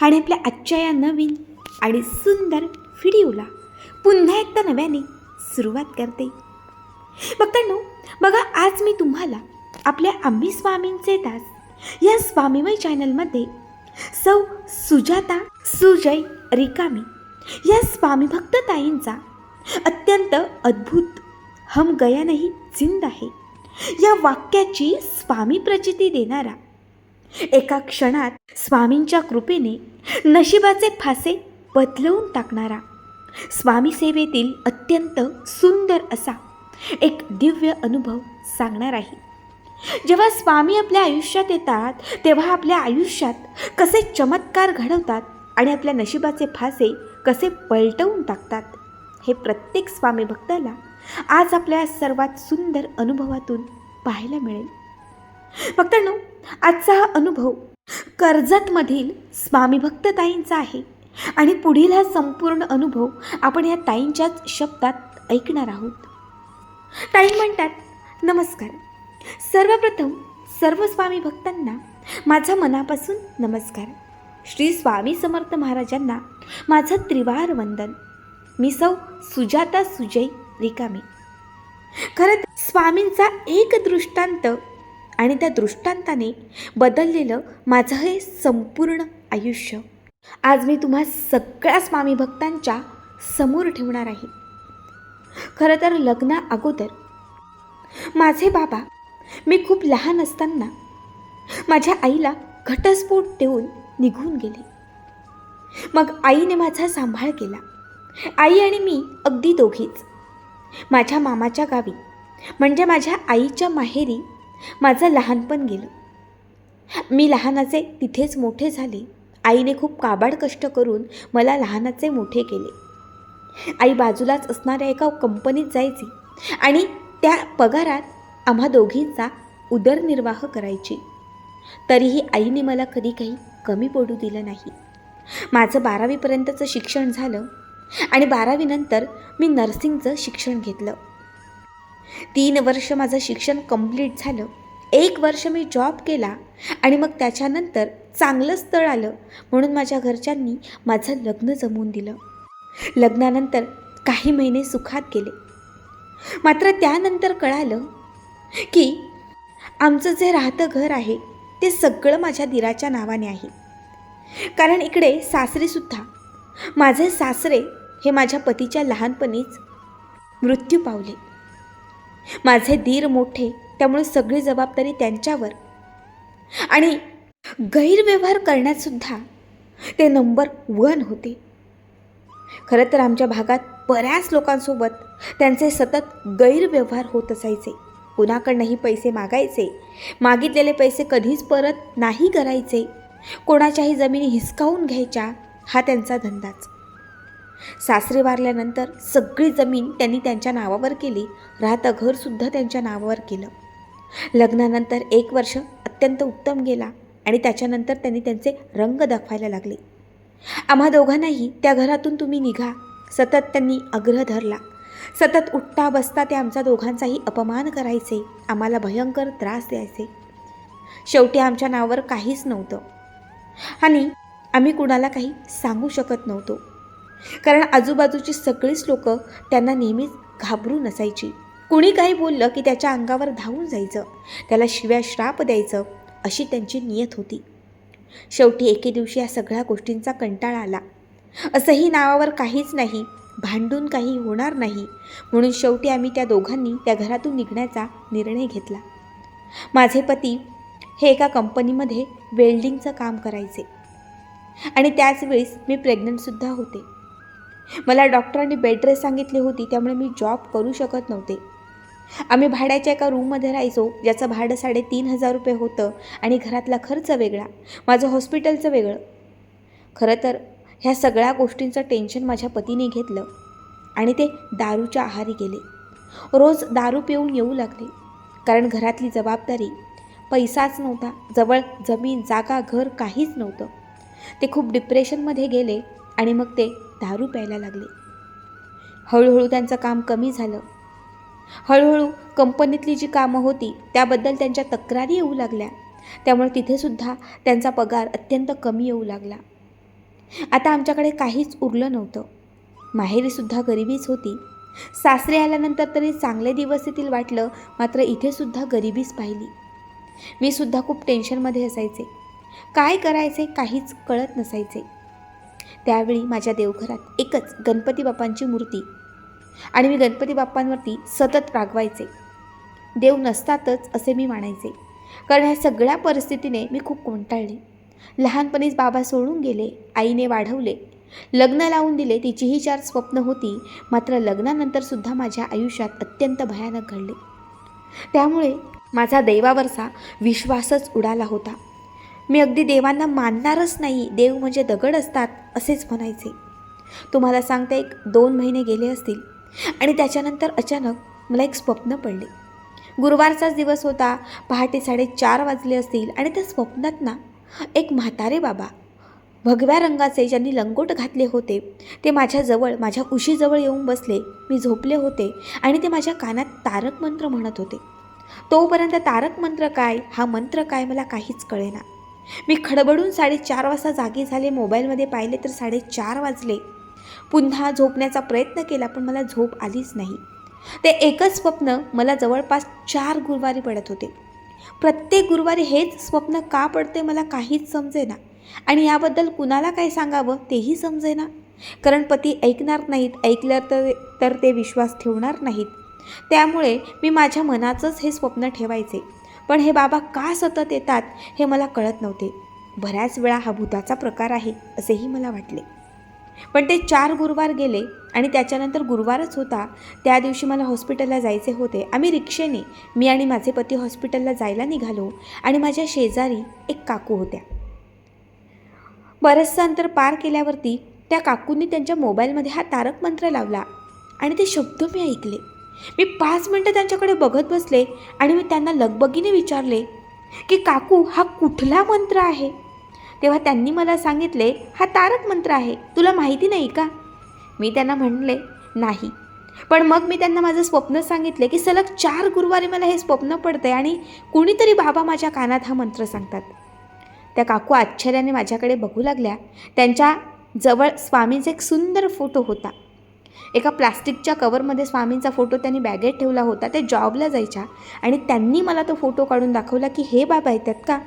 आणि आपल्या आजच्या या नवीन आणि सुंदर व्हिडिओला पुन्हा एकदा नव्याने सुरुवात करते. बघतांनो बघा आज मी तुम्हाला आपल्या आम्ही स्वामींचे दास या स्वामीमय चॅनलमध्ये सौ सुजाता सुजय रिकामी या स्वामी भक्त ताईंचा अत्यंत अद्भुत हम गया नाही जिंद आहे. या वाक्याची स्वामी प्रचिती देणारा एका क्षणात स्वामींच्या कृपेने नशिबाचे फासे बदलवून टाकणारा. स्वामी सेवेतील अत्यंत सुंदर असा एक दिव्य अनुभव सांगणार आहे. जेव्हा स्वामी आपल्या आयुष्यात येतात तेव्हा आपल्या आयुष्यात कसे चमत्कार घडवतात आणि आपल्या नशिबाचे फासे कसे पलटवून टाकतात हे प्रत्येक स्वामी भक्ताला आज आपल्या सर्वात सुंदर अनुभवातून पाहायला मिळेल. भक्तांनो आजचा हा अनुभव कर्जतमधील स्वामी भक्त ताईंचा आहे. आणि पुढील हा संपूर्ण अनुभव आपण या ताईंच्याच शब्दात ऐकणार आहोत. ताई म्हणतात नमस्कार. सर्वप्रथम सर्व स्वामी भक्तांना माझा मनापासून नमस्कार. श्री स्वामी समर्थ महाराजांना माझं त्रिवार वंदन. मी सौ सुजाता सुजय रिकामी. खरं स्वामींचा एक दृष्टांत आणि त्या दृष्टांताने बदललेलं माझं हे संपूर्ण आयुष्य. आज मी तुम्हा सगळ्या स्वामी भक्तांच्या समोर ठेवणार आहे. खरं तर लग्ना अगोदर माझे बाबा मी खूप लहान असताना माझ्या आईला घटस्फोट देऊन निघून गेले. मग आईने माझा सांभाळ केला. आई आणि मी अगदी दोघीच. माझ्या मामाच्या गावी म्हणजे माझ्या आईच्या माहेरी माझं लहानपण गेलं. मी लहानाचे तिथेच मोठे झाले. आईने खूप काबाड कष्ट करून मला लहानाचे मोठे केले. आई बाजूलाच असणाऱ्या एका कंपनीत जायची आणि त्या पगारात आम्हा दोघींचा उदरनिर्वाह करायची. तरीही आईने मला कधी काही कमी पडू दिलं नाही. माझं बारावीपर्यंतचं शिक्षण झालं आणि बारावीनंतर मी नर्सिंगचं शिक्षण घेतलं. तीन वर्ष माझं शिक्षण कंप्लीट झालं. एक वर्ष मी जॉब केला आणि मग त्याच्यानंतर चांगलं स्थळ आलं म्हणून माझ्या घरच्यांनी माझं लग्न जमवून दिलं. लग्नानंतर काही महिने सुखात गेले. मात्र त्यानंतर कळालं की आमचं जे राहतं घर आहे ते सगळं माझ्या दिराच्या नावाने आहे. कारण इकडे सासरेसुद्धा माझे सासरे हे माझ्या पतीच्या लहानपणीच मृत्यू पावले. माझे दीर मोठे त्यामुळे सगळी जबाबदारी त्यांच्यावर. आणि गैरव्यवहार करण्यातसुद्धा ते नंबर वन होते. खरं तर आमच्या भागात बऱ्याच लोकांसोबत त्यांचे सतत गैरव्यवहार होत असायचे. कुणाकडनंही पैसे मागायचे मागितलेले पैसे कधीच परत नाही करायचे. कोणाच्याही जमिनी हिसकावून घ्यायच्या हा त्यांचा धंदाच. सासरे वारल्यानंतर सगळी जमीन त्यांनी त्यांच्या नावावर केली. राहतं घरसुद्धा त्यांच्या नावावर केलं. लग्नानंतर एक वर्ष अत्यंत उत्तम गेला आणि त्याच्यानंतर त्यांनी त्यांचे रंग दाखवायला लागले. आम्हा दोघांनाही त्या घरातून तुम्ही निघा. सतत त्यांनी आग्रह धरला. सतत उठता बसता ते आमच्या दोघांचाही अपमान करायचे. आम्हाला भयंकर त्रास द्यायचे. शेवटी आमच्या नावावर काहीच नव्हतं. आणि आम्ही कुणाला काही सांगू शकत नव्हतो. कारण आजूबाजूची सगळीच लोक त्यांना नेहमीच घाबरून असायची कुणी काही बोललं की त्याच्या अंगावर धावून जायचं त्याला शिव्या श्राप द्यायचं अशी त्यांची नियत होती. शेवटी एके दिवशी या सगळ्या गोष्टींचा कंटाळा आला. असंही नावावर काहीच नाही भांडून काही होणार नाही म्हणून शेवटी आम्ही त्या दोघांनी त्या घरातून निघण्याचा निर्णय घेतला. माझे पती हे एका कंपनीमध्ये वेल्डिंगचं काम करायचे. आणि त्याच वेळेस मी प्रेग्नंटसुद्धा होते. मला डॉक्टरांनी बेडरेस सांगितली होती त्यामुळे मी जॉब करू शकत नव्हते. आम्ही भाड्याच्या एका रूममध्ये राहायचो ज्याचं भाडं साडेतीन हजार रुपये होतं आणि घरातला खर्च वेगळा. माझं हॉस्पिटलचं वेगळं. खरं तर ह्या सगळ्या गोष्टींचं टेन्शन माझ्या पतीने घेतलं आणि ते दारूच्या आहारी गेले. रोज दारू पिऊन येऊ लागले. कारण घरातली जबाबदारी पैसाच नव्हता. जवळ जमीन जागा घर काहीच नव्हतं. ते खूप डिप्रेशनमध्ये गेले आणि मग ते दारू प्यायला लागले. हळूहळू त्यांचं काम कमी झालं. हळूहळू कंपनीतली जी कामं होती त्याबद्दल त्यांच्या तक्रारी येऊ लागल्या. त्यामुळे तिथेसुद्धा त्यांचा पगार अत्यंत कमी येऊ लागला. आता आमच्याकडे काहीच उरलं नव्हतं. माहेरीसुद्धा गरिबीच होती. सासरे आल्यानंतर तरी चांगले दिवस येतील वाटलं मात्र इथेसुद्धा गरिबीच पाहिली. मी सुद्धा खूप टेन्शनमध्ये असायचे. काय करायचे काहीच कळत नसायचे. त्यावेळी माझ्या देवघरात एकच गणपती बाप्पांची मूर्ती. आणि मी गणपती बाप्पांवरती सतत रागवायचे. देव नसतातच असे मी मानायचे. कारण ह्या सगळ्या परिस्थितीने मी खूप कोंटाळले. लहानपणीच बाबा सोडून गेले आईने वाढवले. लग्न लावून दिले तिचीही चार स्वप्न होती मात्र लग्नानंतरसुद्धा माझ्या आयुष्यात अत्यंत भयानक घडले. त्यामुळे माझा दैवावरचा विश्वासच उडाला होता. मी अगदी देवांना मानणारच नाही. देव म्हणजे दगड असतात असेच म्हणायचे. तुम्हाला सांगता एक दोन महिने गेले असतील आणि त्याच्यानंतर अचानक मला एक स्वप्न पडले. गुरुवारचाच दिवस होता पहाटे साडेचार वाजले असतील आणि त्या स्वप्नात ना एक म्हातारे बाबा भगव्या रंगाचे ज्यांनी लंगोट घातले होते ते माझ्याजवळ माझ्या उशीजवळ येऊन बसले. मी झोपले होते आणि ते माझ्या कानात तारक मंत्र म्हणत होते. तोपर्यंत तारक मंत्र काय हा मंत्र काय मला काहीच कळेना. मी खडबडून साडेचार वाजता जागी झाले. मोबाईलमध्ये पाहिले तर साडेचार वाजले. पुन्हा झोपण्याचा प्रयत्न केला पण मला झोप आलीच नाही. ते एकच स्वप्न मला जवळपास चार गुरुवारी पडत होते. प्रत्येक गुरुवारी हेच स्वप्न का पडते मला काहीच समजेना. आणि याबद्दल कुणाला काय सांगावं तेही समजेना. कारण पती ऐकणार नाहीत ऐकलं तर तर ते विश्वास ठेवणार नाहीत. त्यामुळे मी माझ्या मनाचंच हे स्वप्न ठेवायचे. पण हे बाबा का सतत येतात हे मला कळत नव्हते. बऱ्याच वेळा हा भूताचा प्रकार आहे असेही मला वाटले. पण ते चार गुरुवार गेले आणि त्याच्यानंतर गुरुवारच होता. त्या दिवशी मला हॉस्पिटलला जायचे होते. आम्ही रिक्षेने मी आणि माझे पती हॉस्पिटलला जायला निघालो आणि माझ्या शेजारी एक काकू होत्या. बरंचसं अंतर पार केल्यावरती त्या काकूंनी त्यांच्या मोबाईलमध्ये हा तारक मंत्र लावला आणि ते शब्द मी ऐकले. मी पाच मिनटं त्यांच्याकडे बघत बसले आणि मी त्यांना लगबगीने विचारले की काकू हा कुठला मंत्र आहे? तेव्हा त्यांनी मला सांगितले हा तारक मंत्र आहे. तुला माहिती नाही का? मी त्यांना म्हणले नाही. पण मग मी त्यांना माझं स्वप्न सांगितले की सलग चार गुरुवारी मला हे स्वप्न पडते आणि कुणीतरी बाबा माझ्या कानात हा मंत्र सांगतात. त्या काकू आश्चर्याने माझ्याकडे बघू लागल्या. त्यांच्या जवळ स्वामींचा एक सुंदर फोटो होता. एका प्लास्टिकच्या कवरमध्ये स्वामींचा फोटो त्यांनी बॅगेत ठेवला होता ते जॉबला जायच्या. आणि त्यांनी मला तो फोटो काढून दाखवला की हे बाबा येतात का?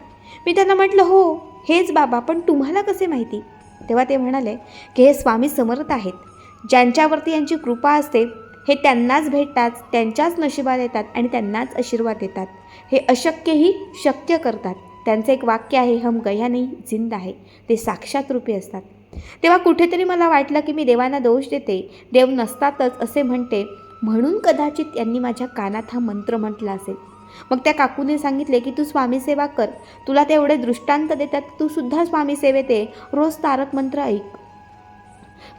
मी त्यांना म्हटलं हो हेच बाबा पण तुम्हाला कसे माहिती? तेव्हा ते म्हणाले की हे स्वामी समर्थ आहेत. ज्यांच्यावरती यांची कृपा असते हे त्यांनाच भेटतात त्यांच्याच नशिबात येतात आणि त्यांनाच आशीर्वाद देतात. हे अशक्यही शक्य करतात. त्यांचं एक वाक्य आहे हम गया नाही जिंद आहे ते साक्षात रूपी असतात. तेव्हा कुठेतरी मला वाटलं की मी देवांना दोष देते. देव नसतातच असे म्हणते. म्हणून कदाचित यांनी माझ्या कानात हा मंत्र म्हटला असेल. मग त्या काकूने सांगितले की तू स्वामीसेवा कर. तुला ते एवढे दृष्टांत देतात तू सुद्धा स्वामीसेवेत आहे ये. रोज तारक मंत्र ऐक.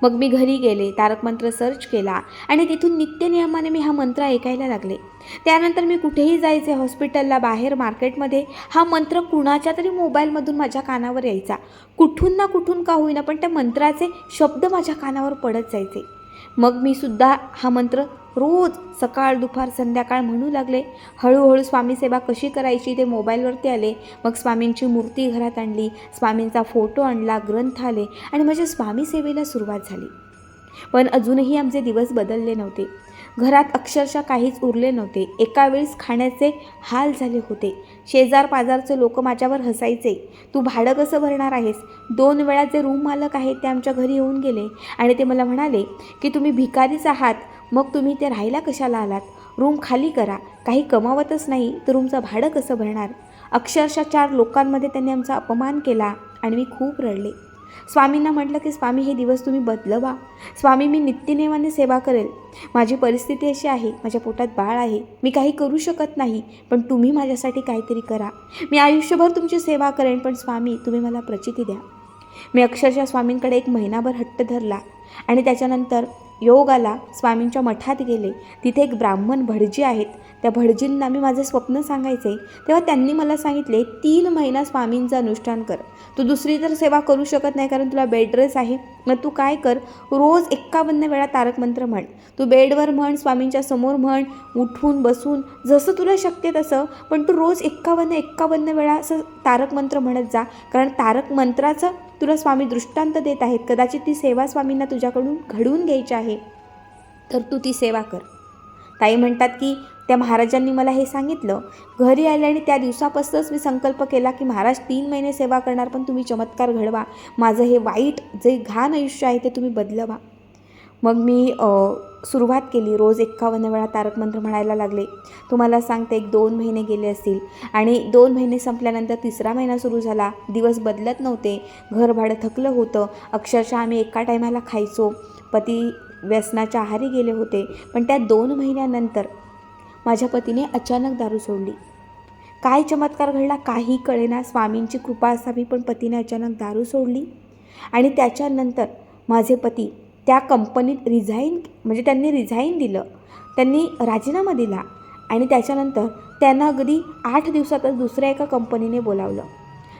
मग मी घरी गेले तारक मंत्र सर्च केला आणि तिथून नित्यनियमाने मी हा मंत्र ऐकायला लागले. त्यानंतर मी कुठेही जायचे हॉस्पिटलला बाहेर मार्केटमध्ये हा मंत्र कुणाच्या तरी मोबाईलमधून माझ्या कानावर यायचा. कुठून ना कुठून का होईना पण त्या मंत्राचे शब्द माझ्या कानावर पडत जायचे. मग मी सुद्धा हा मंत्र रोज सकाळ दुपार संध्याकाळ म्हणू लागले. हळूहळू स्वामीसेवा कशी करायची ते मोबाईलवरती आले. मग स्वामींची मूर्ती घरात आणली. स्वामींचा फोटो आणला ग्रंथ आले आणि माझ्या स्वामीसेवेला सुरुवात झाली. पण अजूनही आमचे दिवस बदलले नव्हते. घरात अक्षरशः काहीच उरले नव्हते. एका वेळेस खाण्याचे हाल झाले होते. शेजार पाजारचे लोक माझ्यावर हसायचे. तू भाडं कसं भरणार आहेस? दोन वेळा जे रूम मालक आहेत ते आमच्या घरी येऊन गेले आणि ते मला म्हणाले की तुम्ही भिकारीच आहात. मग तुम्ही ते राहायला कशाला आलात? रूम खाली करा. काही कमावतच नाही तर रूमचं भाडं कसं भरणार? अक्षरशः चार लोकांमध्ये त्यांनी आमचा अपमान केला आणि मी खूप रडले. स्वामींना म्हटलं की स्वामी हे दिवस तुम्ही बदलवा. स्वामी मी नित्यनेमाने सेवा करेल. माझी परिस्थिती अशी आहे माझ्या पोटात बाळ आहे. मी काही करू शकत नाही पण तुम्ही माझ्यासाठी काहीतरी करा. मी आयुष्यभर तुमची सेवा करेन पण स्वामी तुम्ही मला प्रचिती द्या. मी अक्षरशः स्वामींकडे एक महिनाभर हट्ट धरला आणि त्याच्यानंतर योग आला स्वामींच्या मठात गेले. तिथे एक ब्राह्मण भटजी आहेत. त्या भटजींना मी माझं स्वप्न सांगायचे. तेव्हा त्यांनी मला सांगितले तीन महिना स्वामींचं अनुष्ठान कर. तू दुसरी तर सेवा करू शकत नाही कारण तुला बेड रेस आहे. मग तू काय कर? रोज एक्कावन्न वेळा तारक मंत्र म्हण. तू बेडवर म्हण स्वामींच्या समोर म्हण उठून बसून जसं तुला शक्य तसं. पण तू रोज एक्कावन्न एक्कावन्न वेळा असं तारक मंत्र म्हणत जा. कारण तारक मंत्राचं तुला स्वामी दृष्टांत देत आहेत. कदाचित ती सेवा स्वामींना तुझ्याकडून घडवून घ्यायची आहे. तर तू ती सेवा कर. ताई म्हणतात की त्या महाराजांनी मला हे सांगितलं. घरी आले आणि त्या दिवसापासूनच मी संकल्प केला की महाराज तीन महिने सेवा करणार पण तुम्ही चमत्कार घडवा. माझं हे वाईट जे घाण आयुष्य आहे ते तुम्ही बदलवा. मग मी सुरुवात केली. रोज एक्कावन्न वेळा तारक मंत्र म्हणायला लागले. तुम्हाला सांगते एक दोन महिने गेले असतील. आणि दोन महिने संपल्यानंतर तिसरा महिना सुरू झाला. दिवस बदलत नव्हते. घर भाडं थकलं होतं. अक्षरशः आम्ही एका टायमाला खायचो. पती व्यसनाच्या आहारी गेले होते. पण त्या दोन महिन्यानंतर माझ्या पतीने अचानक दारू सोडली. काय चमत्कार घडला काही कळेना. स्वामींची कृपा असावी पण पतीने अचानक दारू सोडली. आणि त्याच्यानंतर माझे पती त्या कंपनीत रिझाईन म्हणजे त्यांनी रिझाईन दिलं. त्यांनी राजीनामा दिला आणि त्याच्यानंतर त्यांना अगदी आठ दिवसातच दुसऱ्या एका कंपनीने बोलावलं.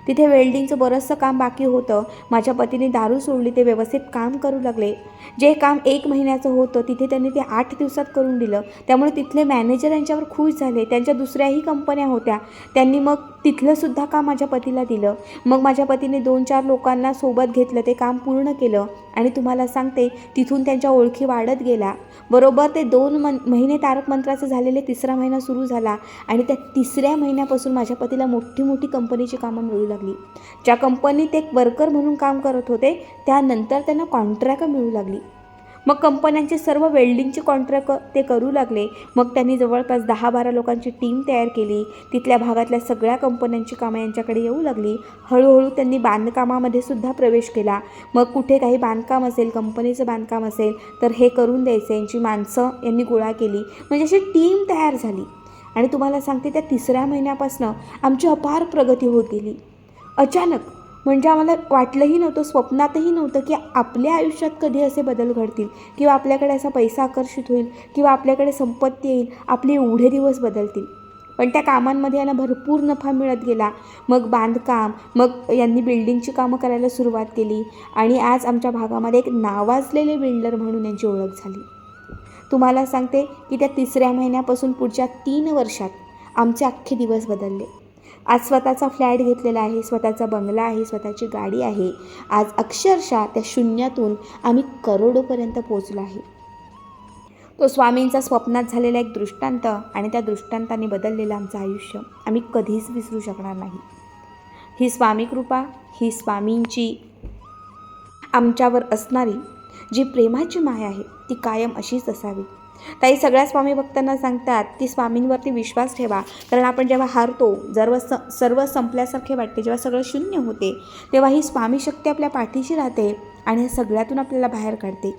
तिथे वेल्डिंगचं बरंचसं काम बाकी होतं. माझ्या पतीने दारू सोडली ते व्यवस्थित काम करू लागले. जे काम एक महिन्याचं होतं तिथे त्यांनी ते आठ दिवसात करून दिलं. त्यामुळे तिथले मॅनेजर यांच्यावर खुश झाले. त्यांच्या दुसऱ्याही कंपन्या होत्या. त्यांनी मग तिथलंसुद्धा काम माझ्या पतीला दिलं. मग माझ्या पतीने दोन चार लोकांना सोबत घेतलं ते काम पूर्ण केलं. आणि तुम्हाला सांगते तिथून त्यांच्या ओळखी वाढत गेला बरोबर ते दोन मन महिने तारक मंत्राचं झालेले तिसरा महिना सुरू झाला. आणि त्या तिसऱ्या महिन्यापासून माझ्या पतीला मोठी मोठी कंपनीची कामं मिळू लागली. ज्या कंपनीत एक वर्कर म्हणून काम करत होते त्यानंतर त्यांना कॉन्ट्रॅक्ट मिळू लागली. मग कंपन्यांचे सर्व वेल्डिंगचे कॉन्ट्रॅक्ट ते करू लागले. मग त्यांनी जवळपास दहा बारा लोकांची टीम तयार केली. तिथल्या भागातल्या सगळ्या कंपन्यांची कामं यांच्याकडे येऊ लागली. हळूहळू त्यांनी बांधकामामध्ये सुद्धा प्रवेश केला. मग कुठे काही बांधकाम असेल कंपनीचं बांधकाम असेल तर हे करून द्यायचं. यांची माणसं यांनी गोळा केली. म्हणजे अशी टीम तयार झाली. आणि तुम्हाला सांगते त्या तिसऱ्या महिन्यापासून आमची अपार प्रगती होत गेली. अचानक म्हणजे आम्हाला वाटलंही नव्हतं स्वप्नातही नव्हतं की आपल्या आयुष्यात कधी असे बदल घडतील. किंवा आपल्याकडे असा पैसा आकर्षित होईल किंवा आपल्याकडे संपत्ती येईल आपले एवढे दिवस बदलतील. पण त्या कामांमध्ये यांना भरपूर नफा मिळत गेला. मग बांधकाम मग यांनी बिल्डिंगची कामं करायला सुरुवात केली. आणि आज आमच्या भागामध्ये एक नावाजलेले बिल्डर म्हणून यांची ओळख झाली. तुम्हाला सांगते की त्या तिसऱ्या महिन्यापासून पुढच्या तीन वर्षात आमचे अख्खे दिवस बदलले. आज स्वतःचा फ्लॅट घेतलेला आहे स्वतःचा बंगला आहे स्वतःची गाडी आहे. आज अक्षरशः त्या शून्यातून आम्ही करोडोपर्यंत पोचलो आहे. तो स्वामींचा स्वप्नात झालेला एक दृष्टांत आणि त्या दृष्टांताने बदललेलं आमचं आयुष्य आम्ही कधीच विसरू शकणार नाही. ही स्वामी कृपा ही स्वामींची आमच्यावर असणारी जी प्रेमाची माया आहे ती कायम अशीच असावी. ताई सगळ्या स्वामी भक्तांना सांगतात की स्वामींवरती विश्वास ठेवा. कारण आपण जेव्हा हारतो सर्व स सर्व संपल्यासारखे वाटते जेव्हा सगळं शून्य होते तेव्हा ही स्वामी शक्ती आपल्या पाठीशी राहते आणि सगळ्यातून आपल्याला बाहेर काढते.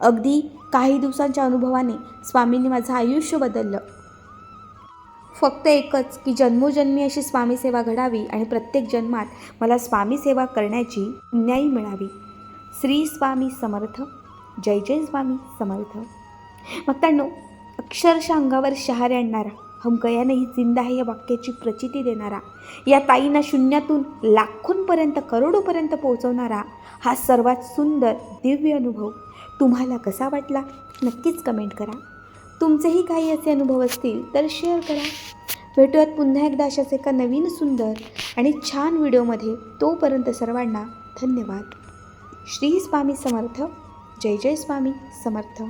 अगदी काही दिवसांच्या अनुभवाने स्वामींनी माझं आयुष्य बदललं. फक्त एकच की जन्मोजन्मी अशी स्वामी सेवा घडावी आणि प्रत्येक जन्मात मला स्वामी सेवा करण्याची न्याय मिळावी. श्री स्वामी समर्थ. जय जय स्वामी समर्थ. भक्तांनो अक्षरशः अंगावर शहार आणणारा हम गया जिंदा आहे या वाक्याची प्रचिती देणारा या ताईंना शून्यातून लाखोंपर्यंत करोडोपर्यंत पोहोचवणारा हा सर्वात सुंदर दिव्य अनुभव तुम्हाला कसा वाटला नक्कीच कमेंट करा. तुमचेही काही असे अनुभव असतील तर शेअर करा. भेटूयात पुन्हा एकदा अशाच एका नवीन सुंदर आणि छान व्हिडिओमध्ये. तोपर्यंत सर्वांना धन्यवाद. श्री स्वामी समर्थ. जय जय स्वामी समर्थ.